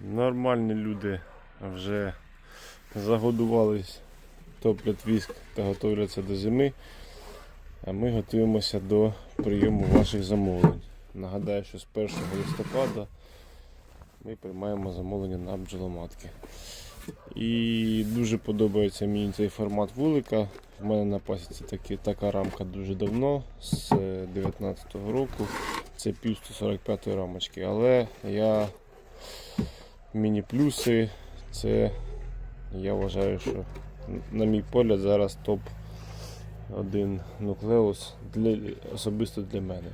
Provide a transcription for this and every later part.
Нормальні люди вже загодувались, топлять віск та готуються до зими. А ми готуємося до прийому ваших замовлень. Нагадаю, що з 1 листопада ми приймаємо замовлення на бджоломатки. І дуже подобається мені цей формат вулика. В мене на пасіці такі, така рамка дуже давно, з 19-го року. Це пів 145 рамочки. Але я міні-плюси, це я вважаю, що на мій погляд зараз топ один нуклеус для, особисто для мене.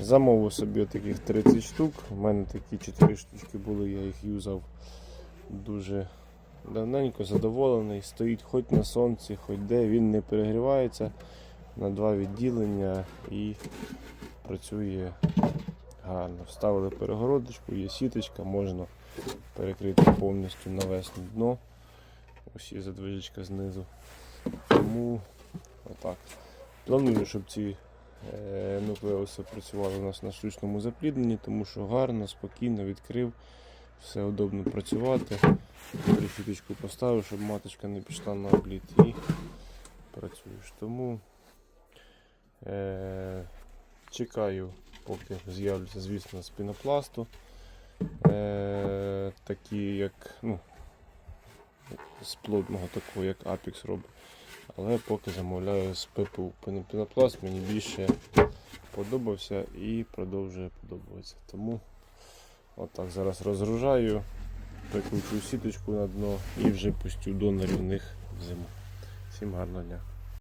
Замовив собі таких 30 штук. У мене такі 4 штучки були, я їх юзав дуже давненько, задоволений. Стоїть хоч на сонці, хоч де, він не перегрівається на два відділення і працює гарно. Вставили перегородочку, є сіточка, можна перекрити повністю навесне дно. Ось є задвижечка знизу. Тому отак. Планую, щоб ці е, нуклеуси працювали у нас на штучному заплідненні, тому що гарно, спокійно відкрив, все удобно працювати. Решіточку поставив, щоб маточка не пішла на обліт і працюєш. Тому е, чекаю, поки з'являться, звісно, з пінопласту. Е, такі як ну, з плотного такого, як Apex робить. Але поки замовляю з ППУ. Пінопласт мені більше подобався і продовжує подобатися. Тому отак зараз розгружаю, прикручую сіточку на дно і вже пустю донорів в них в зиму. Всім гарного дня.